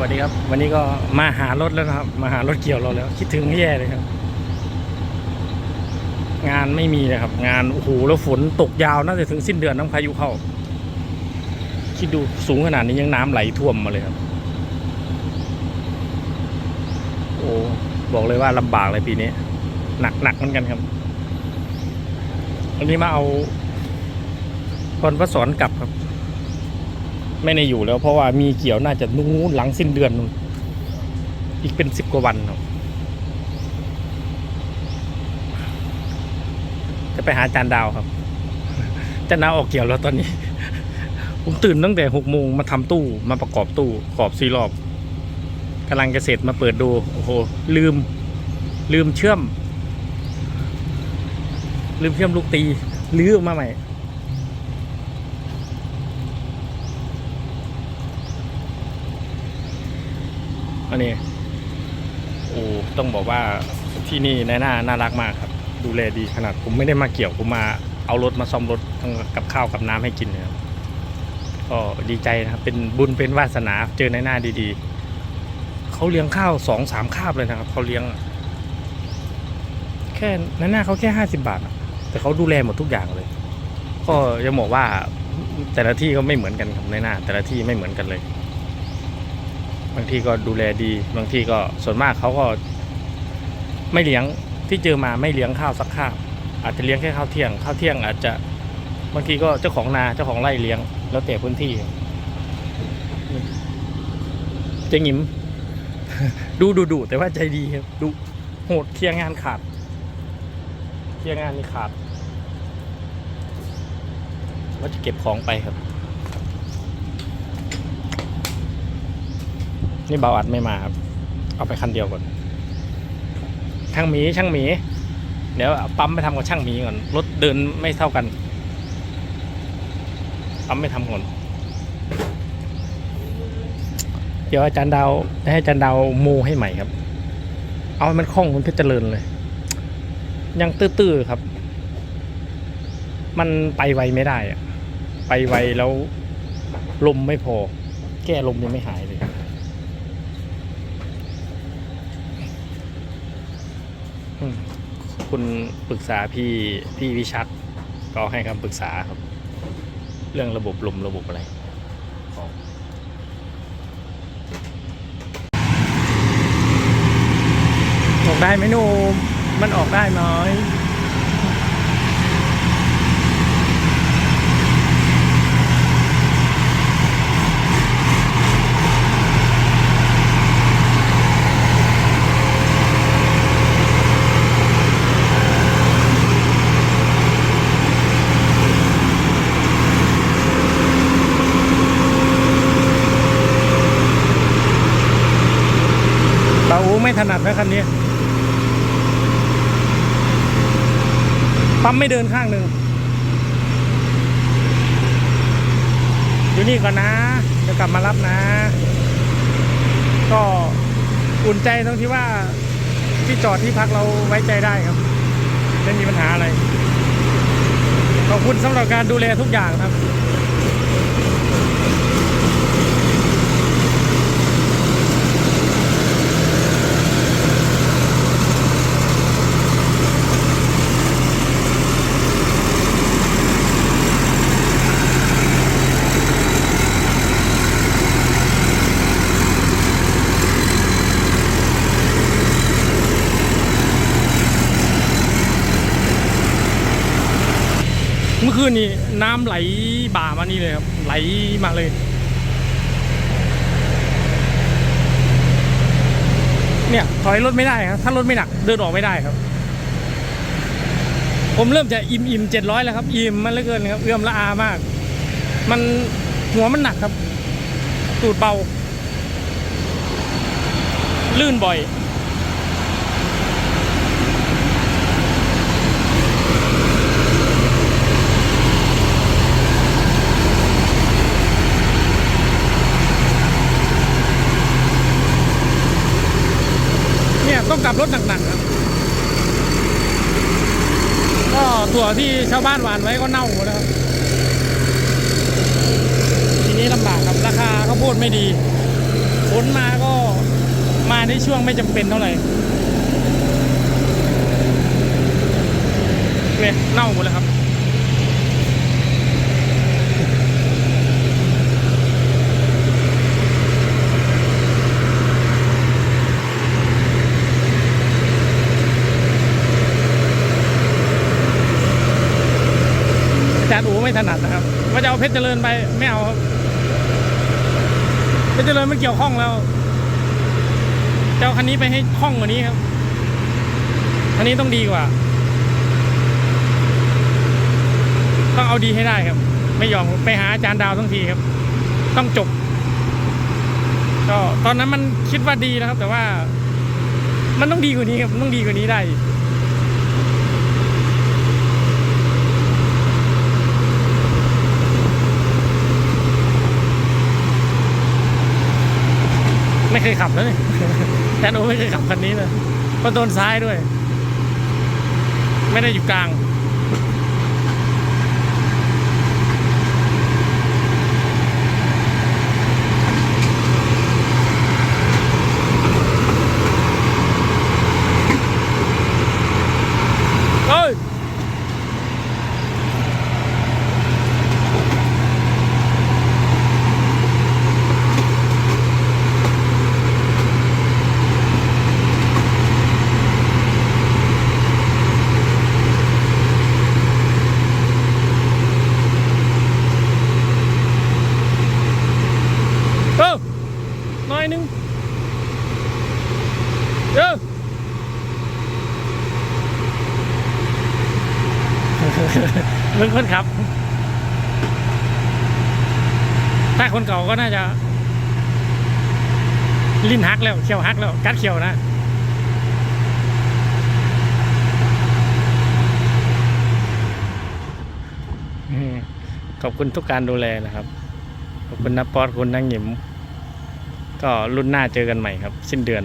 วัสดีครับ วันนี้ก็มาหารถแล้วนะครับ มาหารถเกี่ยวเราแล้ว คิดถึงแย่เลยครับ งานไม่มีเลยครับ งานโอ้โหแล้วฝนตกยาวน่าจะถึงสิ้นเดือนน้ำพายุเข้า คิดดูสูงขนาดนี้ยังน้ำไหลท่วมมาเลยครับ โอ้บอกเลยว่าลำบากเลยปีนี้หนักหนักเหมือนกันครับวันนี้มาเอาพรพระสอนกลับครับ ไม่ในอยู่แล้วเพราะว่ามีเกี่ยวน่าจะนู้นหลังสิ้นเดือนนู่นอีกเป็นสิบกว่าวันครับจะไปหาจานดาวครับจานดาวออกเกี่ยวแล้วตอนนี้ ผมตื่นตั้งแต่หกโมงมาทำตู้มาประกอบตู้ขอบซีรอบกำลังจะเสร็จมาเปิดดูโอ้โหลืม ลืมเชื่อม ลืมเชื่อมลูกตีลื้อออกมาใหม่ อันนี้โอ้ต้องบอกว่าที่นี่นายหน้าน่ารักมากครับ ดูแลดีขนาดผมไม่ได้มาเกี่ยวผมมาเอารถมาซ่อมรถทั้งกับข้าวกับน้ำให้กินเลยครับก็ดีใจนะครับเป็นบุญเป็นวาสนาเจอนายหน้าดีๆเขาเลี้ยงข้าวสองสามคาบเลยนะครับเขาเลี้ยง แค่นายหน้าเขาแค่ห้าสิบาท แต่เขาดูแลหมดทุกอย่างเลย ก็จะบอกว่าแต่ละที่ก็ไม่เหมือนกันครับนายหน้า แต่ละที่ไม่เหมือนกันเลยางที่ก็ดูแลดี บางที่ก็ส่วนมากเขาก็ ไม่เลี้ยงที่เจอมาไม่เลี้ยงข้าวสักข้าวอาจจะเลี้ยงแค่ข้าวเที่ยงข้าวเที่ยง อาจจะบางทีก็เจ้าของนาเจ้าของไร่เลี้ยง แล้วแต่พื้นที่เจะหงิมดูดูดูแต่ว่าใจดีครับดูโหดเคลียร์งานขาดเคลียร์งานนี่ขาดว่าจะเก็บของไปครับ นี่เบาอัดไม่มาครับเอาไปคันเดียวก่อน ช่างหมีช่างหมี เดี๋ยวเอาปั๊มไปทำกับช่างหมีก่อน รถเดินไม่เท่ากัน ปั๊มไม่ทำก่อน เดี๋ยวอาจารย์ดาวให้อาจารย์ดาวโมให้ใหม่ครับ เอาให้มันคล่องคุณเพชรเจริญเลย ยังตื้อๆครับ มันไปไวไม่ได้อะไปไวแล้วลมไม่พอ แก้ลมยังไม่หายเลย อืม คุณปรึกษาพี่พี่วิชัดก็ให้คำปรึกษาครับ เรื่องระบบลมระบบอะไรออกได้ไหมหนูมันออกได้ไหม ไม่ถนัดนะคันนี้ ปั๊มไม่เดินข้างหนึ่งอยู่นี่ก่อนนะเดี๋ยวกลับมารับนะ ก็อุ่นใจตรงที่ว่าที่จอดที่พักเราไว้ใจได้ครับ ไม่มีปัญหาอะไร ขอบคุณสำหรับการดูแลทุกอย่างครับ เมื่อคืนนี้น้ำไหลบ่ามานี่เลยครับ ไหลมาเลย เนี่ยถอยรถไม่ได้ครับ ถ้ารถไม่หนักเดินออกไม่ได้ครับ ผมเริ่มจะอิ่มอิ่มเจ็ดร้อยแล้วครับ อิ่มมันเหลือเกินครับ เอื้อมละอามาก มันหัวมันหนักครับ ตูดเบา ลื่นบ่อยี่ยต้องกลับรถหนักๆครับก็ถั่วที่ชาวบ้านหวานไว้ก็เน่าหมดแล้วครับทีนี้ลำบากครับราคาข้าวโพดไม่ดีฝนมาก็มาในช่วงไม่จำเป็นเท่าไหร่เนี่ยเน่าหมดแล้วครับ อาจารย์อูไม่ถนัดนะครับ ว่าจะ เพชรเจริญไปไม่เอาครับเพชรเจริญมันเกี่ยวข้องแล้วจะเอาคันนี้ไปให้คล่องกว่านี้ครับคันนี้ต้องดีกว่า ต้องเอาดีให้ได้ครับ ไม่ยอมไปหาอาจารย์ดาวทั้งทีครับ ต้องจบก็ตอนนั้นมันคิดว่าดีนะครับ แต่ว่า มันต้องดีกว่านี้ครับมันต้องดีกว่านี้ได้ ไม่เคยขับเลยแทนโอไม่เคยขับคันนี้เลยก็โดนซ้ายด้วย ไม่ได้อยู่กลาง เฮ้ย เออหน่อยหนึงเออ มึงคนขับ ถ้าคนเก่าก็น่าจะ ลิ้นหักแล้วเขียวหักแล้ว กัดเขียวนะขอบคุณทุกการดูแลนะครับ ขอบคุณนะป๊อดคุณนังหยิม ก็รุ่นหน้าเจอกันใหม่ครับ สิ้นเดือน